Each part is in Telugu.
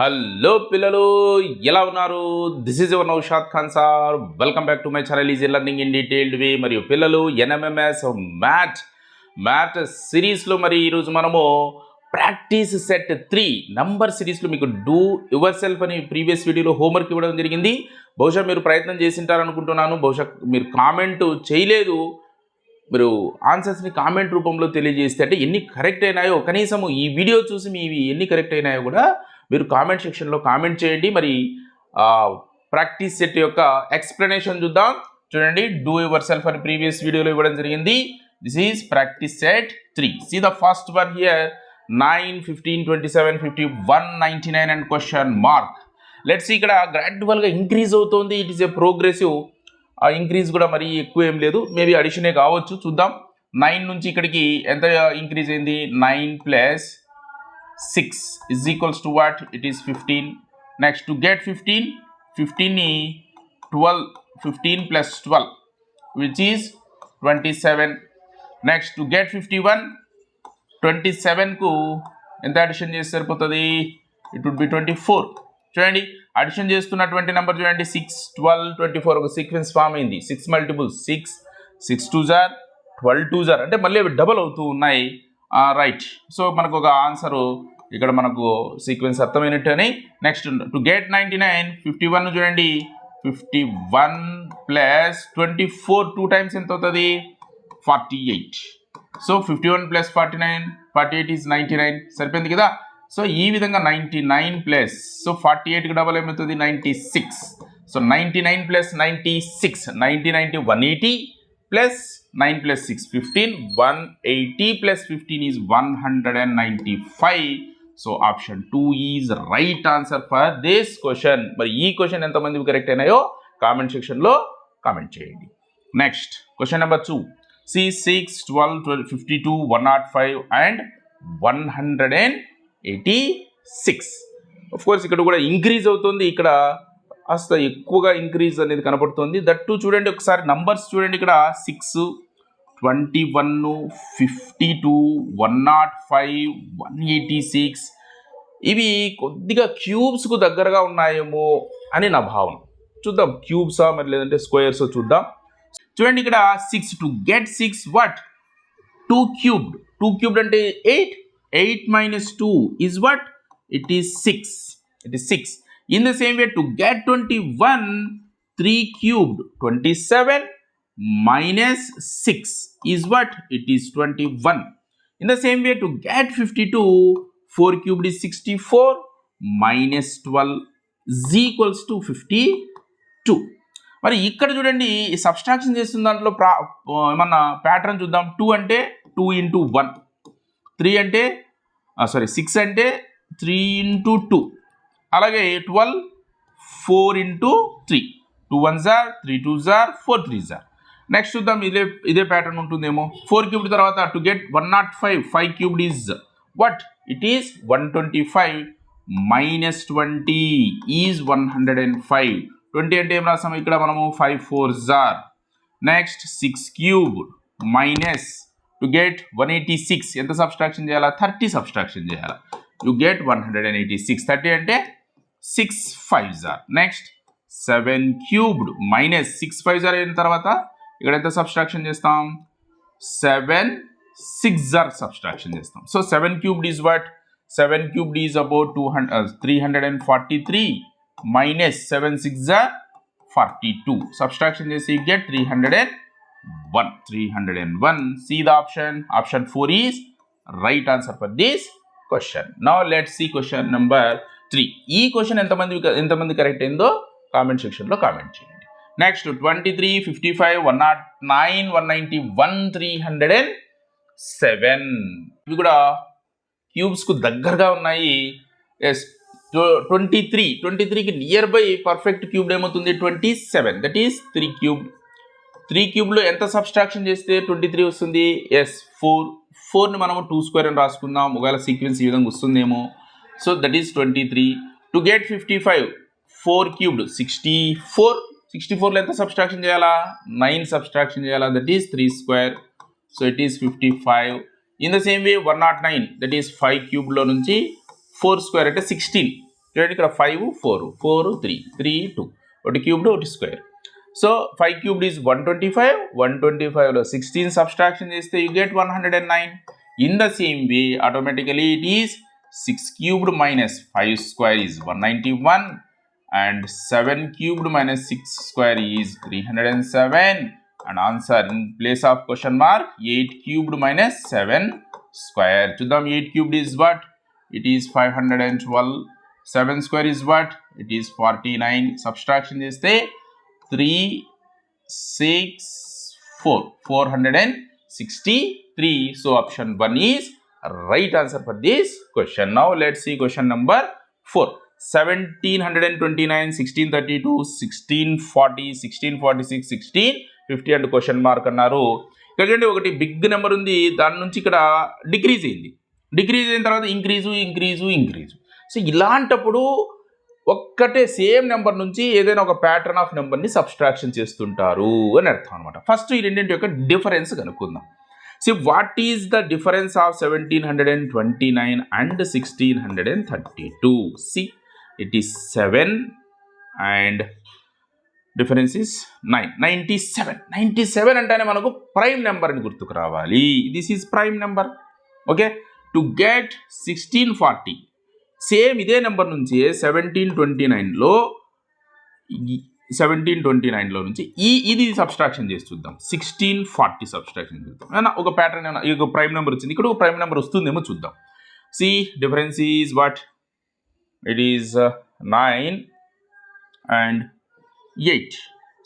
హలో పిల్లలు ఎలా ఉన్నారు? This is your Naushad Khan sir welcome back to my channel easy learning in detailed way మరియు పిల్లలు ఎన్ఎంఎంఎస్ మ్యాట్ మ్యాట్ సిరీస్లో మరి ఈరోజు మనము ప్రాక్టీస్ సెట్ త్రీ నంబర్ సిరీస్లో మీకు డూ యువర్ సెల్ఫ్ అని ప్రీవియస్ వీడియోలో హోంవర్క్ ఇవ్వడం జరిగింది బహుశా మీరు ప్రయత్నం చేసింటారనుకుంటున్నాను బహుశా మీరు కామెంట్ చేయలేదు మీరు ఆన్సర్స్ని కామెంట్ రూపంలో తెలియజేస్తే అంటే ఎన్ని కరెక్ట్ అయినాయో కనీసము ఈ వీడియో చూసి మీ ఎన్ని కరెక్ట్ అయినాయో కూడా మీరు కామెంట్ సెక్షన్లో కామెంట్ చేయండి. మరి ప్రాక్టీస్ సెట్ యొక్క ఎక్స్ప్లెనేషన్ చూద్దాం. చూడండి డూ యువర్ సెల్ఫ్ అని ప్రీవియస్ వీడియోలో ఇవ్వడం జరిగింది. This is practice set three see the first one here nine fifteen twenty seven fifty one ninety nine and question mark let's ఇక్కడ గ్రాడ్యువల్గా ఇంక్రీజ్ అవుతుంది. ఇట్ ఈస్ ఏ ప్రోగ్రెసివ్ ఆ ఇంక్రీజ్ కూడా మరీ ఎక్కువ ఏం లేదు. మేబీ అడిషనే కావచ్చు. చూద్దాం. నైన్ నుంచి ఇక్కడికి ఎంత ఇంక్రీజ్ అయింది? Nine plus six is equals to what it is fifteen next to get fifteen ఫిఫ్టీన్ని twelve fifteen plus plus which which twenty seven next to get fifty one twenty సెవెన్కు ఎంత అడిషన్ చేస్తే సరిపోతుంది? It would be twenty four చూడండి అడిషన్ చేస్తున్నటువంటి నెంబర్ చూడండి సిక్స్ ట్వెల్వ్ ట్వంటీ ఫోర్ ఒక సీక్వెన్స్ ఫామ్ అయింది. Six multiple six six two jar twelve two జార్ అంటే మళ్ళీ అవి డబల్ అవుతూ ఉన్నాయి. రైట్ సో మనకు ఒక ఆన్సరు ఇక్కడ మనకు సీక్వెన్స్ అర్థమైనట్టు అని next to get ninety nine fifty one చూడండి. Fifty one plus twenty four two times ఎంత అవుతుంది? Forty eight so fifty one plus forty nine forty eight is ninety nine సరిపోయింది కదా? సో ఈ విధంగా ninety nine plus so forty ఎయిట్కి డబల్ ఏమవుతుంది? Ninety six so ninety nine plus ninety six ninety ninety one eighty plus nine plus six fifteen one eighty plus fifteen is one hundred and ninety five so option two is right answer for this question మరి ఈ క్వశ్చన్ ఎంతమంది కరెక్ట్ అయినాయో కామెంట్ సెక్షన్లో కామెంట్ చేయండి. Next question number two see six twelve twelve fifty two one nought five and one hundred and eighty six course ఇక్కడ కూడా ఇంక్రీజ్ అవుతుంది. ఇక్కడ కాస్త ఎక్కువగా ఇంక్రీజ్ అనేది కనపడుతుంది. దట్ టూ చూడండి ఒకసారి నంబర్స్ చూడండి. ఇక్కడ six twenty one fifty two one nought five one eighty six ఇవి కొద్దిగా క్యూబ్స్కు దగ్గరగా ఉన్నాయేమో అని నా భావన. చూద్దాం క్యూబ్సా మరి లేదంటే స్క్వేర్స్ చూద్దాం. చూడండి ఇక్కడ six to get six what two cubed two cubed అంటే eight eight minus two is what it is six it is six in the same way to get twenty one three cubed twenty seven minus 6 is what? It is 21. In the same way, to get 52, 4 cubed is 64 minus 12 is equals to 52. మరి ఇక్కడ చూడండి సబ్స్ట్రాక్షన్ చేస్తున్న దాంట్లో ప్రా ఏమన్నా ప్యాటర్న్ చూద్దాం టూ అంటే టూ ఇంటూ వన్ త్రీ అంటే సారీ సిక్స్ అంటే త్రీ ఇంటూ టూ అలాగే twelve four into three two one jar three two jar four three jar next చూద్దాం ఇదే ఇదే ప్యాటర్న్ ఉంటుందేమో. ఫోర్ క్యూబ్డ్ తర్వాత to get one naught five five cubed is what it is one twenty five minus twenty is one hundred and five twenty అంటే ఏం రాస్తాం ఇక్కడ మనము? Five four jar next six cube minus to get one eighty six ఎంత సబ్స్ట్రాక్షన్ చేయాలా? థర్టీ సబ్స్ట్రాక్షన్ చేయాలా. You get one hundred and eighty six thirty అంటే six five jar next seven cubed minus six five jar అయిన తర్వాత ఇక్కడ ఎంత సబ్స్ట్రాక్షన్ చేస్తాం? సెవెన్ సిక్స్ జార్ సబ్స్ట్రాక్షన్ చేస్తాం. So seven cubed is what seven cubed is about two hundred three hundred and forty three minus seven six jar forty two subtraction చేసి get three hundred and one three hundred and one see the option option four is right answer for this question now let see question number three ఈ క్వశ్చన్ ఎంతమంది ఎంతమంది కరెక్ట్ అయిందో? కామెంట్ సెక్షన్లో కామెంట్ చేయండి. Next twenty three fifty five one nought nine one ninety one three hundred and seven ఇవి కూడా క్యూబ్స్కు దగ్గరగా ఉన్నాయి. ఎస్ ట్వంటీ త్రీ ట్వంటీ త్రీకి నియర్ బై పర్ఫెక్ట్ క్యూబ్డ్ ఏమవుతుంది? Twenty seven that is three cube three క్యూబ్లో ఎంత సబ్స్ట్రాక్షన్ చేస్తే ట్వంటీ త్రీ వస్తుంది ఎస్ ఫోర్ ఫోర్ని మనము టూ స్క్వేర్ అని రాసుకుందాం. ఒకవేళ సీక్వెన్స్ ఈ విధంగా వస్తుందేమో. So that is twenty three to get fifty five four cubed sixty four sixty ఫోర్లో ఎంత సబ్స్ట్రాక్షన్ చేయాలా? నైన్ సబ్స్ట్రాక్షన్ చేయాలా? That is three square so it is fifty five in the same way one nought nine that is five క్యూబ్లో నుంచి ఫోర్ స్క్వేర్ అంటే సిక్స్టీన్ చూడండి ఇక్కడ five four four three three two ఒకటి క్యూబ్డ్ ఒకటి square so five cubed is one twenty five one twenty ఫైవ్లో సిక్స్టీన్ సబ్స్ట్రాక్షన్ చేస్తే you get one hundred and nine in the same way automatically it is six cubed minus five square is one ninety one and 7 cubed minus 6 square is 307 and answer in place of question mark 8 cubed minus 7 square. Chudam 8 cubed is what? It is 512. 7 square is what? It is 49. Subtraction is the 3, 6, 4. 463. So option 1 is right answer for this question. Now let's see question number 4. Seventeen hundred and twenty nine sixteen thirty two sixteen forty sixteen forty six sixteen fifty and question mark అన్నారు. ఇక్కడ చూడండి ఒకటి బిగ్ నెంబర్ ఉంది. దాని నుంచి ఇక్కడ డిక్రీజ్ అయింది. డిక్రీజ్ అయిన తర్వాత ఇంక్రీజు ఇంక్రీజు ఇంక్రీజు సో ఇలాంటప్పుడు ఒక్కటే సేమ్ నెంబర్ నుంచి ఏదైనా ఒక ప్యాటర్న్ ఆఫ్ నెంబర్ని సబ్స్ట్రాక్షన్ చేస్తుంటారు అని అర్థం అనమాట ఫస్ట్ ఈ రెండింటి యొక్క డిఫరెన్స్ కనుక్కుందాం. See what is the difference of seventeen hundred and twenty nine and sixteen hundred and thirty two see it is seven and difference is nine ninety seven ninety seven అంటేనే మనకు ప్రైమ్ నెంబర్ అని గుర్తుకు రావాలి. This is prime number okay to get sixteen forty same ఇదే నెంబర్ నుంచి సెవెంటీన్ ట్వంటీ నైన్లో సెవెంటీన్ ట్వంటీ నైన్లో నుంచి ఈ ఇది సబ్స్ట్రాక్షన్ చేసి చూద్దాం. సిక్స్టీన్ ఫార్టీ సబ్స్ట్రాక్షన్ చూద్దాం. ఏమన్నా ఒక ప్యాటర్న్ ఏమైనా ఒక ప్రైమ్ నెంబర్ వచ్చింది. ఇక్కడ ఒక ప్రైమ్ నెంబర్ వస్తుందేమో చూద్దాం. See difference is what it is nine and eight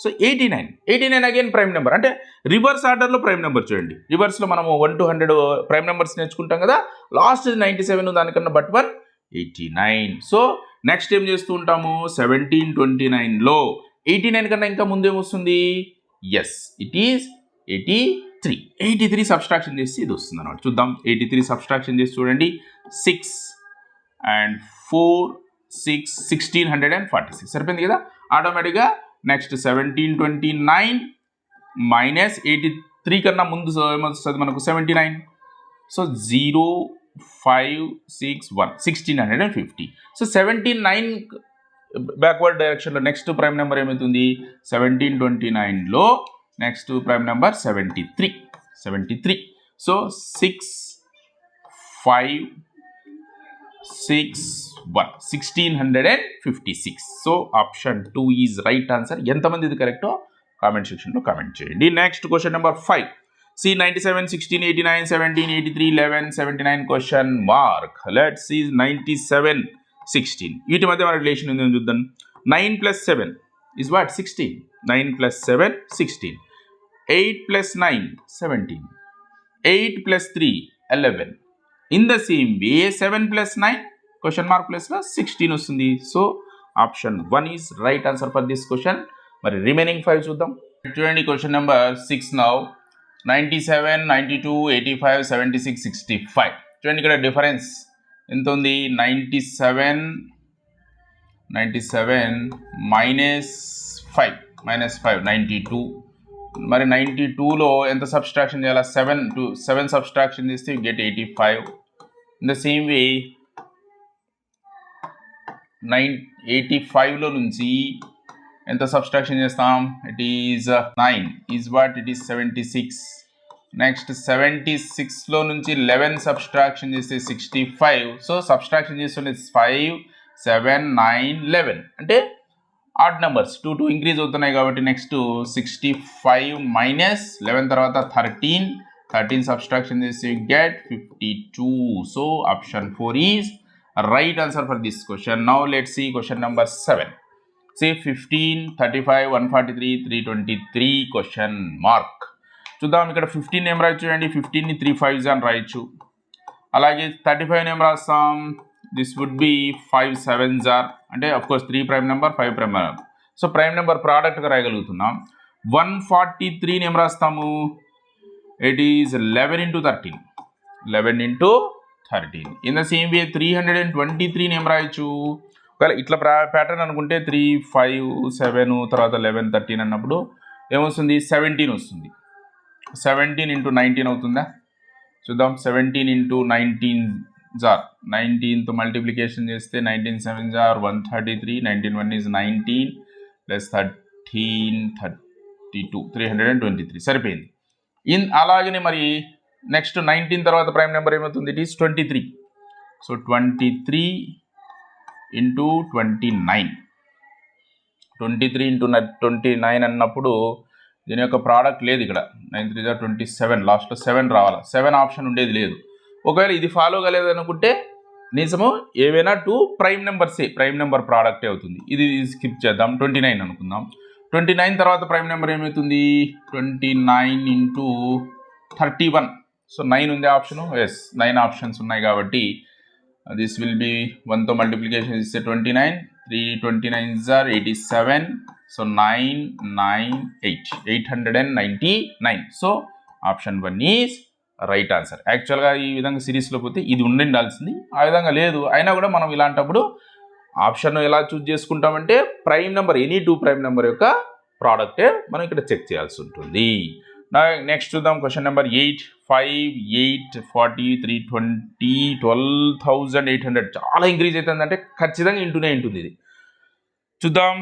so eighty nine eighty nine again prime number అంటే రివర్స్ ఆర్డర్లో ప్రైమ్ నెంబర్ చూడండి. రివర్స్లో మనము one to hundred prime numbers నేర్చుకుంటాం కదా. లాస్ట్ నైంటీ సెవెన్ దానికన్నా but one eighty nine so next ఏం చేస్తూ ఉంటాము? సెవెంటీన్ ట్వంటీ నైన్లో ఎయిటీ నైన్ కన్నా ఇంకా ముందేమొస్తుంది yes it is eighty three eighty three subtraction చేసి ఇది వస్తుంది అనమాట చూద్దాం. ఎయిటీ త్రీ సబ్స్ట్రాక్షన్ చేసి చూడండి. Six and four six sixteen hundred and forty six. సరిపోయింది కదా? ఆటోమేటిక్గా next seventeen twenty nine minus eighty three కన్నా ముందు ఏమొస్తుంది మనకు seventy nine. So zero five six one sixteen hundred and fifty. So seventy nine backward డైరెక్షన్లో నెక్స్ట్ ప్రైమ్ నెంబర్ ఏమవుతుంది సెవెంటీన్ ట్వంటీ నైన్లో next prime number seventy three seventy three. So six five six one sixteen hundred and fifty six so option two is right answer ఎంతమంది ఇది కరెక్టో కామెంట్ సెక్షన్లో కామెంట్ చేయండి. Next question number five see ninety seven sixteen eighty nine seventeen eighty three eleven seventy nine question mark let see ninety seven sixteen వీటి మధ్య మన రిలేషన్ ఉందని చూద్దాం. Nine plus seven is what sixteen nine plus seven sixteen eight plus nine seventeen eight plus three eleven in the same way seven plus nine question mark ప్లస్లో సిక్స్టీన్ వస్తుంది. So option one is right answer for this question మరి రిమైనింగ్ ఫైవ్ చూద్దాం. చూడండి question number six now ninety seven ninety two eighty five seventy six sixty five చూడండి ఇక్కడ డిఫరెన్స్ ఎంత ఉంది? Ninety seven ninety seven minus five minus five ninety two మరి నైంటీ టూలో ఎంత సబ్స్ట్రాక్షన్ చేయాలి? సెవెన్ టు సెవెన్ సబ్స్ట్రాక్షన్ చేస్తే get eighty five in the same way nine eighty ఫైవ్లో నుంచి ఎంత సబ్స్ట్రాక్షన్ చేస్తాం? It is nine is what it is seventy six next seventy సిక్స్లో నుంచి లెవెన్ సబ్స్ట్రాక్షన్ చేస్తే సిక్స్టీ ఫైవ్ సో సబ్స్ట్రాక్షన్ చేస్తుండే ఫైవ్ సెవెన్ నైన్ లెవెన్ అంటే odd numbers two two increase అవుతున్నాయి కాబట్టి next sixty five minus eleven తర్వాత thirteen thirteen subtraction this get fifty two so option four is right answer for this question now let see question number seven see fifteen thirty five one forty three three twenty three question mark చూద్దాం ఇక్కడ ఫిఫ్టీన్ ఏం రాయొచ్చు చూడండి. ఫిఫ్టీన్ని త్రీ ఫైవ్స్ అని రాయొచ్చు. అలాగే థర్టీ ఫైవ్ ఏం రాస్తాం? This would be five sevens are అంటే of course three prime number five prime number so prime number ప్రోడక్ట్గా రాయగలుగుతున్నాం. వన్ ఫార్టీ త్రీని ఏం రాస్తాము? It is eleven into thirteen eleven into thirteen in the same way three hundred and twenty త్రీని ఏం రాయొచ్చు. ఒకవేళ ఇట్లా ప్యాటర్న్ అనుకుంటే త్రీ ఫైవ్ సెవెన్ తర్వాత లెవెన్ థర్టీన్ అన్నప్పుడు ఏమొస్తుంది? సెవెంటీన్ వస్తుంది. సెవెంటీన్ ఇంటూ నైన్టీన్ అవుతుందా? చూద్దాం. సెవెంటీన్ ఇంటూ నైన్టీన్ జార్ నైన్టీన్తో మల్టిప్లికేషన్ చేస్తే nineteen seven jar one thirty three nineteen one is nineteen plus thirteen thirty two three hundred and twenty three సరిపోయింది. ఇన్ అలాగనే మరి నెక్స్ట్ నైన్టీన్ తర్వాత ప్రైమ్ నెంబర్ ఏమవుతుంది? It is twenty three so twenty three into twenty nine twenty three into twenty nine అన్నప్పుడు దీని యొక్క ప్రోడక్ట్ లేదు ఇక్కడ. నైన్ త్రీ జా ట్వంటీ సెవెన్ లాస్ట్లో సెవెన్ రావాలి? సెవెన్ ఆప్షన్ ఉండేది లేదు. ఒకవేళ ఇది ఫాలో కాలేదు అనుకుంటే నిజము ఏవైనా టూ ప్రైమ్ నెంబర్సే ప్రైమ్ నెంబర్ ప్రోడక్టే అవుతుంది. ఇది స్కిప్ చేద్దాం. ట్వంటీ నైన్ అనుకుందాం. ట్వంటీ నైన్ తర్వాత ప్రైమ్ నెంబర్ ఏమవుతుంది? Twenty nine into thirty one so nine ఉంది ఆప్షన్ ఎస్ నైన్ ఆప్షన్స్ ఉన్నాయి కాబట్టి దిస్ విల్ బి వన్తో మల్టిప్లికేషన్ ఇస్తే twenty nine three twenty nine jar eighty seven so nine nine eight eight hundred and ninety nine so option one is right answer యాక్చువల్గా ఈ విధంగా సిరీస్లో పోతే ఇది ఉండిండాల్సింది. ఆ విధంగా లేదు. అయినా కూడా మనం ఇలాంటప్పుడు ఆప్షన్ ఎలా choose చేసుకుంటామంటే prime number any two prime number యొక్క ప్రోడక్టే మనం ఇక్కడ చెక్ చేయాల్సి ఉంటుంది. నెక్స్ట్ చూద్దాం. Question number eight five eight forty three twenty twelve thousand eight hundred. చాలా ఇంక్రీజ్ అవుతుందంటే ఖచ్చితంగా ఇంటూనే ఉంటుంది ఇది. చూద్దాం.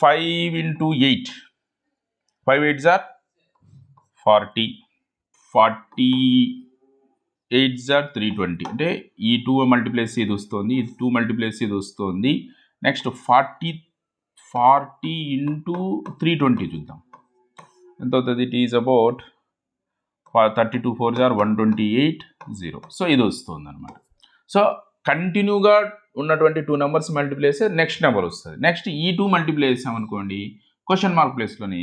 Five into eight. Five eight jar forty. Forty eight జార్ త్రీ ట్వంటీ అంటే ఈ టూ మల్టీప్లేస్ ఇది వస్తుంది ఇది టూ మల్టీప్లేస్ ఇది వస్తుంది. Next forty forty into three twenty చూద్దాం. ఎంత అవుతుంది? It is about thirty two four jar one twenty eight zero so ఇది వస్తుంది అనమాట సో కంటిన్యూగా ఉన్నటువంటి two numbers multiplies next number వస్తుంది. నెక్స్ట్ ఈ టూ మల్టిప్లై చేసామనుకోండి క్వశ్చన్ మార్క్ ప్లేస్లోని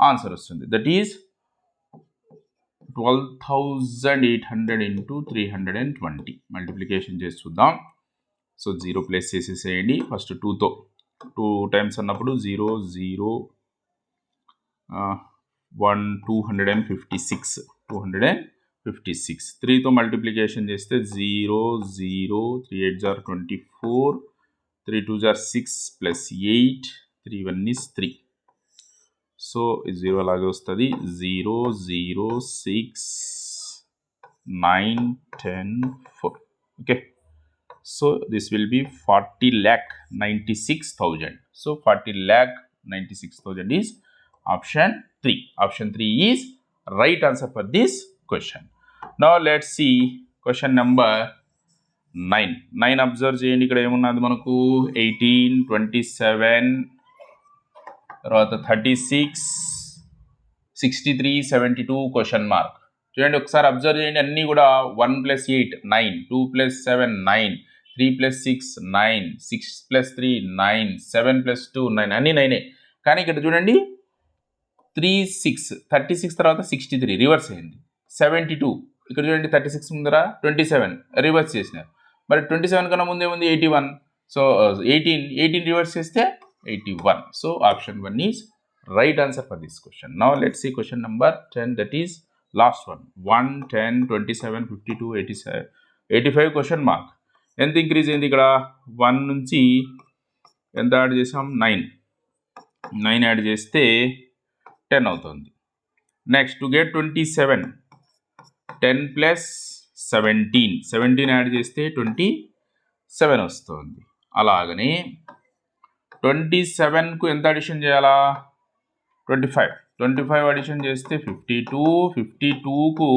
ఆన్సర్ వస్తుంది. That is twelve thousand eight hundred into three hundred and twenty multiplication చేసి చూద్దాం. సో జీరో ప్లేస్ చేసేసేయండి. ఫస్ట్ టూతో టూ టైమ్స్ అన్నప్పుడు zero zero one two hundred and fifty six two hundred and fifty six త్రీతో multiplication చేస్తే జీరో జీరో త్రీ ఎయిట్ జార్ twenty four three two jar six plus eight three one is three so zero అలాగే వస్తుంది. Zero zero six nine ten four. Okay? So this will be forty lakh ninety six thousand. So forty lakh ninety six thousand is option three. Option three is right answer for this question. No let see question number nine. Nine observe చేయండి. ఇక్కడ ఏమున్నది మనకు? ఎయిటీన్ ట్వంటీ సెవెన్ తర్వాత thirty six sixty three seventy two question mark చూడండి ఒకసారి అబ్జర్వ్ చేయండి అన్నీ కూడా one plus eight nine two plus seven nine three plus six nine six plus three nine seven plus two nine అన్నీ నైనే కానీ ఇక్కడ చూడండి త్రీ సిక్స్ థర్టీ సిక్స్ తర్వాత సిక్స్టీ త్రీ రివర్స్ అయింది సెవెంటీ టూ ఇక్కడ చూడండి థర్టీ సిక్స్ ముందర ట్వంటీ సెవెన్ రివర్స్ చేసినారు. మరి ట్వంటీ సెవెన్ కన్నా ముందే ఉంది eighty one so eighteen eighteen reverse చేస్తే eighty one so option one right right answer for this question let's see question question number ten that is last one one ten twenty seven fifty two eighty seven eighty five question ఎంత ఇంక్రీజ్ అయింది ఇక్కడ? వన్ నుంచి ఎంత యాడ్ చేసాం? నైన్ నైన్ యాడ్ చేస్తే టెన్ అవుతుంది. Next to get twenty seven ten plus seventeen seventeen add చేస్తే ట్వంటీ సెవెన్ వస్తుంది. అలాగనే ట్వంటీ సెవెన్కు ఎంత అడిషన్ చేయాలా? Twenty five twenty five addition చేస్తే ఫిఫ్టీ టూ ఫిఫ్టీ టూకు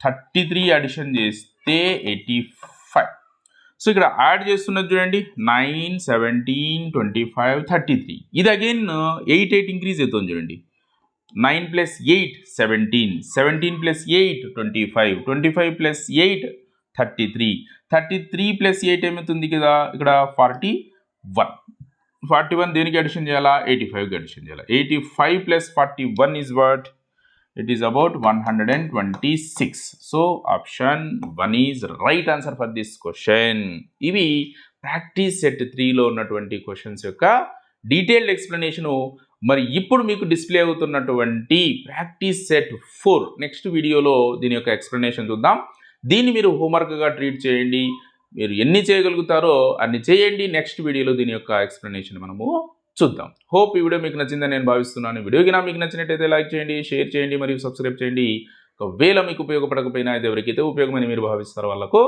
థర్టీ త్రీ అడిషన్ చేస్తే ఎయిటీ ఫైవ్ సో ఇక్కడ యాడ్ చేస్తున్నది చూడండి. Nine seventeen twenty five thirty three ఇది అగైన్ ఎయిట్ ఎయిట్ ఇంక్రీజ్ అవుతుంది చూడండి. Nine plus eight seventeen seventeen plus eight twenty five twenty five plus eight thirty three thirty three plus eight ఏమవుతుంది కదా? ఇక్కడ ఫార్టీ వన్. ఫార్టీ వన్ దేనికి అడిషన్ చేయాలా? ఎయిటీ ఫైవ్కి అడిషన్ చేయాలా. Eighty five plus forty one is what it is about one hundred and twenty six so option one is right answer for this question ఇవి ప్రాక్టీస్ సెట్ త్రీలో ఉన్నటువంటి క్వశ్చన్స్ యొక్క డీటెయిల్డ్ ఎక్స్ప్లెనేషను మరి ఇప్పుడు మీకు డిస్ప్లే అవుతున్నటువంటి ప్రాక్టీస్ సెట్ ఫోర్ నెక్స్ట్ వీడియోలో దీని యొక్క ఎక్స్ప్లెనేషన్ చూద్దాం. దీన్ని మీరు హోంవర్క్గా ట్రీట్ చేయండి. మీరు ఎన్ని చేయగలుగుతారో అన్ని చేయండి. నెక్స్ట్ వీడియోలో దీని యొక్క ఎక్స్ప్లెనేషన్ మనము చూద్దాం. హోప్ ఈ వీడియో మీకు నచ్చిందని నేను భావిస్తున్నాను. వీడియోకి నా మీకు నచ్చినట్టయితే లైక్ చేయండి షేర్ చేయండి మరియు సబ్స్క్రైబ్ చేయండి. ఒకవేళ మీకు ఉపయోగపడకపోయినా అయితే ఎవరికైతే ఉపయోగమని మీరు భావిస్తారో వాళ్ళకు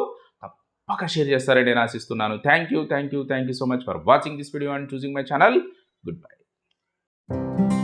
తప్పక షేర్ చేస్తారని నేను ఆశిస్తున్నాను. Thank you thank you thank you so much for watching this video and choosing my channel goodbye